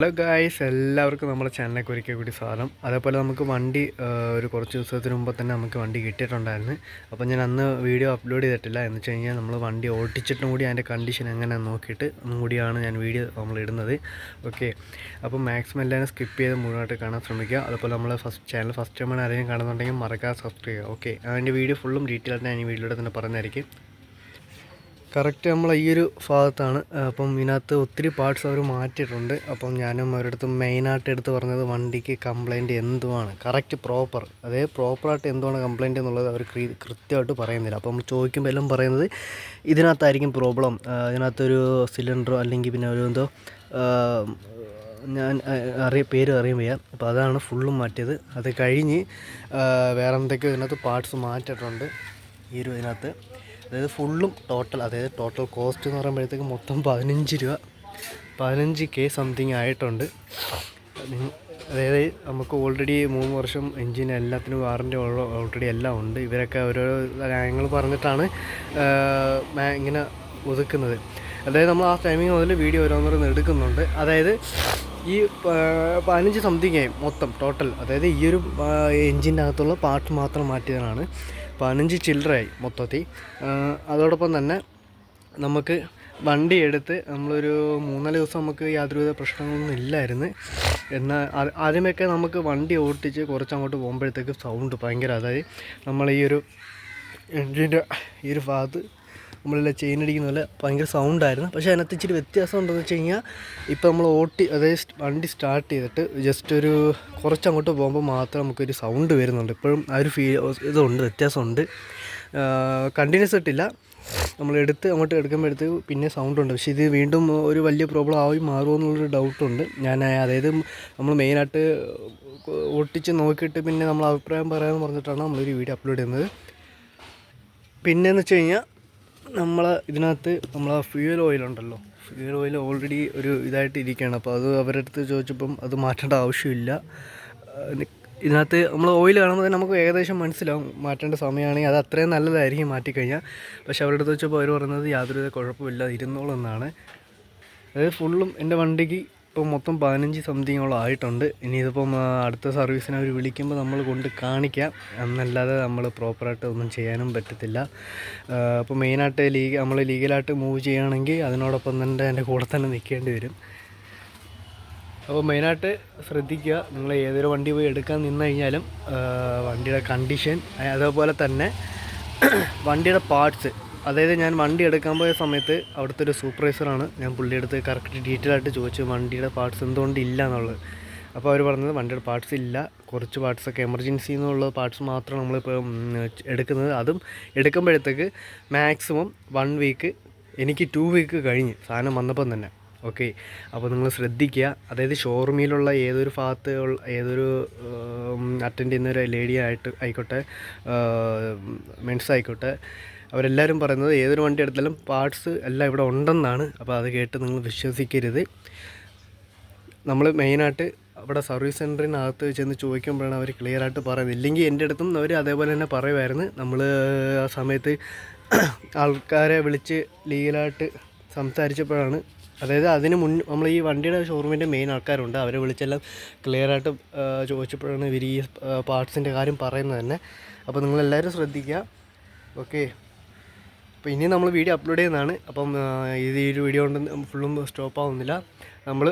Hello guys എല്ലാവർക്കും നമ്മുടെ ചാനലിലേക്ക് ഒരിക്കൽ കൂടി സ്വാഗതം. അതേപോലെ നമുക്ക് വണ്ടി ഒരു കുറച്ച് ദിവസത്തിന് മുമ്പ് തന്നെ നമുക്ക് വണ്ടി കിട്ടിയിട്ടുണ്ടായിരുന്നു. അപ്പോൾ ഞാൻ അന്ന് വീഡിയോ അപ്ലോഡ് ചെയ്തിട്ടില്ല. എന്ന് വെച്ച് കഴിഞ്ഞാൽ നമ്മൾ വണ്ടി ഓടിച്ചിട്ടും കൂടി അതിന്റെ കണ്ടീഷൻ എങ്ങനെയാണെന്ന് നോക്കിയിട്ട് ഒന്നും കൂടിയാണ് ഞാൻ വീഡിയോ നമ്മൾ ഇടുന്നത്. ഓക്കെ അപ്പോൾ മാക്സിമം എല്ലാവരും സ്കിപ്പ് ചെയ്ത് മുഴുവനായിട്ട് കാണാൻ ശ്രമിക്കുക. അതുപോലെ നമ്മൾ ഫസ്റ്റ് ചാനൽ ഫസ്റ്റ് ടൈമാണ് ആരെങ്കിലും കാണുന്നുണ്ടെങ്കിൽ മറക്കാതെ സബ്സ്ക്രൈബ് ചെയ്യുക. ഓക്കെ അതിന്റെ വീഡിയോ ഫുള്ളും ഡീറ്റെയിൽ ആയിട്ട് ഞാൻ ഈ വീഡിയോയുടെ തന്നെ പറഞ്ഞായിരിക്കും കറക്റ്റ് നമ്മൾ ഈ ഒരു ഭാഗത്താണ്. അപ്പം ഇതിനകത്ത് ഒത്തിരി പാർട്സ് അവർ മാറ്റിയിട്ടുണ്ട്. അപ്പം ഞാനും അവരടുത്ത് മെയിനായിട്ട് എടുത്ത് പറഞ്ഞത് വണ്ടിക്ക് കംപ്ലൈന്റ് എന്തുവാണ്? കറക്റ്റ് പ്രോപ്പർ അതായത് പ്രോപ്പറായിട്ട് എന്തുവാണ് കംപ്ലൈന്റ് എന്നുള്ളത് അവർ കൃത്യമായിട്ട് പറയുന്നില്ല. അപ്പം നമ്മൾ ചോദിക്കുമ്പോൾ എല്ലാം പറയുന്നത് ഇതിനകത്തായിരിക്കും പ്രോബ്ലം ഇതിനകത്തൊരു സിലിണ്ടറോ അല്ലെങ്കിൽ പിന്നെ ഒരു എന്തോ ഞാൻ അറിയ പേര് അറിയാൻ വയ്യ. അപ്പോൾ അതാണ് ഫുള്ളും മാറ്റിയത്. അത് കഴിഞ്ഞ് വേറെ എന്തൊക്കെയോ ഇതിനകത്ത് പാർട്സ് മാറ്റിയിട്ടുണ്ട്. ഈ ഒരു ഇതിനകത്ത്. അതായത് ഫുള്ളും ടോട്ടൽ അതായത് ടോട്ടൽ കോസ്റ്റ് എന്ന് പറയുമ്പോഴത്തേക്ക് മൊത്തം പതിനഞ്ച് രൂപ. പതിനഞ്ച് കെ സംതിങ് ആയിട്ടുണ്ട്. അതായത് നമുക്ക് ഓൾറെഡി മൂന്ന് വർഷം എൻജിൻ എല്ലാത്തിനും വാറന്റി ഓൾറെഡി എല്ലാം ഉണ്ട്. ഇവരൊക്കെ ഓരോ കാര്യങ്ങൾ പറഞ്ഞിട്ടാണ് ഇങ്ങനെ ഒതുക്കുന്നത്. അതായത് നമ്മൾ ആ ടൈമിങ് മുതൽ വീഡിയോ ഓരോന്നോരോന്ന് എടുക്കുന്നുണ്ട്. അതായത് ഈ പതിനഞ്ച് സംതിങ് മൊത്തം ടോട്ടൽ അതായത് ഈ ഒരു എൻജിന്റെ അകത്തുള്ള പാർട്ട് മാത്രം മാറ്റിയതാണ്. പതിനഞ്ച് ചില്ലറയായി മൊത്തത്തിൽ. അതോടൊപ്പം തന്നെ നമുക്ക് വണ്ടി എടുത്ത് നമ്മളൊരു മൂന്നാൽ ദിവസം നമുക്ക് യാതൊരുവിധ പ്രശ്നങ്ങളൊന്നും ഇല്ലായിരുന്നു. എന്നാൽ ആദ്യമൊക്കെ നമുക്ക് വണ്ടി ഓടിച്ച് ഓട്ടിച്ച് കുറച്ചങ്ങോട്ട് പോകുമ്പോഴത്തേക്ക് സൗണ്ട് ഭയങ്കര അതായത് നമ്മൾ ഈ ഒരു എൻജിന്റെ ഈ ഒരു ഭാഗത്ത് നമ്മളെല്ലാം ചെയിൻ അടിക്കുന്ന പോലെ ഭയങ്കര സൗണ്ടായിരുന്നു പക്ഷേ അതിനകത്ത് ഇച്ചിരി വ്യത്യാസം ഉണ്ടെന്ന് വെച്ച് കഴിഞ്ഞാൽ ഇപ്പോൾ നമ്മൾ ഓട്ടി അതായത് വണ്ടി സ്റ്റാർട്ട് ചെയ്തിട്ട് ജസ്റ്റ് ഒരു കുറച്ച് അങ്ങോട്ട് പോകുമ്പോൾ മാത്രം നമുക്കൊരു സൗണ്ട് വരുന്നുണ്ട്. ഇപ്പോഴും ആ ഒരു ഫീൽ ഇതുണ്ട് വ്യത്യാസമുണ്ട്. കണ്ടിന്യൂസ് ഇട്ടില്ല നമ്മൾ എടുത്ത് അങ്ങോട്ട് എടുക്കുമ്പോഴത്തേക്ക് പിന്നെ സൗണ്ട് ഉണ്ട്. പക്ഷേ ഇത് വീണ്ടും ഒരു വലിയ പ്രോബ്ലം ആയി മാറുമോ എന്നുള്ളൊരു ഡൗട്ടുണ്ട് ഞാൻ അതായത് നമ്മൾ മെയിനായിട്ട് ഒട്ടിച്ച് നോക്കിയിട്ട് പിന്നെ നമ്മൾ അഭിപ്രായം പറയാമെന്ന് പറഞ്ഞിട്ടാണ് നമ്മളൊരു വീഡിയോ അപ്ലോഡ് ചെയ്യുന്നത്. പിന്നെന്ന് വെച്ച് കഴിഞ്ഞാൽ നമ്മൾ ഇതിനകത്ത് നമ്മൾ ആ ഫ്യൂൽ ഓയിൽ ഉണ്ടല്ലോ. ഫ്യൂൽ ഓയിൽ ഓൾറെഡി ഒരു ഇതായിട്ട് ഇരിക്കുകയാണ്. അപ്പോൾ അത് അവരുടെ അടുത്ത് ചോദിച്ചപ്പം അത് മാറ്റേണ്ട ആവശ്യമില്ല. ഇതിനകത്ത് നമ്മൾ ഓയിൽ കാണുമ്പോൾ തന്നെ നമുക്ക് ഏകദേശം മനസ്സിലാവും മാറ്റേണ്ട സമയമാണെങ്കിൽ അത് അത്രയും നല്ലതായിരിക്കും മാറ്റിക്കഴിഞ്ഞാൽ. പക്ഷേ അവരുടെ അടുത്ത് വെച്ചപ്പോൾ അവർ പറയുന്നത് യാതൊരുവിധ കുഴപ്പമില്ല ഇരുന്നോളെന്നാണ് അതായത് ഫുള്ളും എന്റെ വണ്ടിക്ക് ഇപ്പം മൊത്തം പതിനഞ്ച് സംതിങ്ങോളം ആയിട്ടുണ്ട്. ഇനി അടുത്ത സർവീസിന് അവർ വിളിക്കുമ്പോൾ നമ്മൾ കൊണ്ട് കാണിക്കാം. എന്നല്ലാതെ നമ്മൾ പ്രോപ്പറായിട്ട് ഒന്നും ചെയ്യാനും പറ്റത്തില്ല. അപ്പോൾ മെയിനായിട്ട് ലീഗ് നമ്മൾ ലീഗലായിട്ട് മൂവ് ചെയ്യുകയാണെങ്കിൽ അതിനോടൊപ്പം തന്നെ എന്റെ കൂടെ തന്നെ നിൽക്കേണ്ടി വരും. അപ്പോൾ മെയിനായിട്ട് ശ്രദ്ധിക്കുക നിങ്ങൾ ഏതൊരു വണ്ടി പോയി എടുക്കാൻ നിന്ന് കഴിഞ്ഞാലും വണ്ടിയുടെ കണ്ടീഷൻ അതേപോലെ തന്നെ വണ്ടിയുടെ പാർട്സ് അതായത് ഞാൻ വണ്ടി എടുക്കാൻ പോയ സമയത്ത് അവിടുത്തെ ഒരു സൂപ്പർവൈസറാണ്. ഞാൻ പുള്ളിയെടുത്ത് കറക്റ്റ് ഡീറ്റെയിൽ ആയിട്ട് ചോദിച്ചു വണ്ടിയുടെ പാർട്സ് എന്തുകൊണ്ട് ഇല്ല എന്നുള്ളത്. അപ്പോൾ അവർ പറഞ്ഞത് വണ്ടിയുടെ പാർട്സ് ഇല്ല കുറച്ച് പാർട്സൊക്കെ എമർജൻസി എന്നുള്ള പാർട്സ് മാത്രം നമ്മളിപ്പോൾ എടുക്കുന്നത്. അതും എടുക്കുമ്പോഴത്തേക്ക് മാക്സിമം വൺ വീക്ക് എനിക്ക് ടു വീക്ക് കഴിഞ്ഞ് സാധനം വന്നപ്പം തന്നെ. ഓക്കെ അപ്പോൾ നിങ്ങൾ ശ്രദ്ധിക്കുക. അതായത് ഷോറൂമിലുള്ള ഏതൊരു ഭാഗത്ത് ഏതൊരു അറ്റൻഡ് ചെയ്യുന്ന ഒരു ലേഡി ആയിട്ട് ആയിക്കോട്ടെ മെൻസ് ആയിക്കോട്ടെ അവരെല്ലാവരും പറയുന്നത് ഏതൊരു വണ്ടി എടുത്താലും പാർട്സ് എല്ലാം ഇവിടെ ഉണ്ടെന്നാണ്. അപ്പോൾ അത് കേട്ട് നിങ്ങൾ വിശ്വസിക്കരുത്. നമ്മൾ മെയിനായിട്ട് അവിടെ സർവീസ് സെന്ററിനകത്ത് ചെന്ന് ചോദിക്കുമ്പോഴാണ് അവർ ക്ലിയർ ആയിട്ട് പറയുന്നത്. ഇല്ലെങ്കിൽ എന്റെ അടുത്തും അവർ അതേപോലെ തന്നെ പറയുമായിരുന്നു. നമ്മൾ ആ സമയത്ത് ആൾക്കാരെ വിളിച്ച് ലീഗലായിട്ട് സംസാരിച്ചപ്പോഴാണ്. അതായത് അതിന് മുൻ നമ്മൾ ഈ വണ്ടിയുടെ ഷോറൂമിന്റെ മെയിൻ ആൾക്കാരുണ്ട്. അവരെ വിളിച്ചെല്ലാം ക്ലിയർ ആയിട്ട് ചോദിച്ചപ്പോഴാണ് ഇവർ ഈ പാർട്സിന്റെ കാര്യം പറയുന്നത് തന്നെ. അപ്പോൾ നിങ്ങളെല്ലാവരും ശ്രദ്ധിക്കുക. ഓക്കെ അപ്പോൾ ഇനി നമ്മൾ വീഡിയോ അപ്ലോഡ് ചെയ്യുന്നതാണ്. അപ്പം ഇത് ഈ ഒരു വീഡിയോ കൊണ്ട് ഫുള്ളും സ്റ്റോപ്പ് ആവുന്നില്ല നമ്മൾ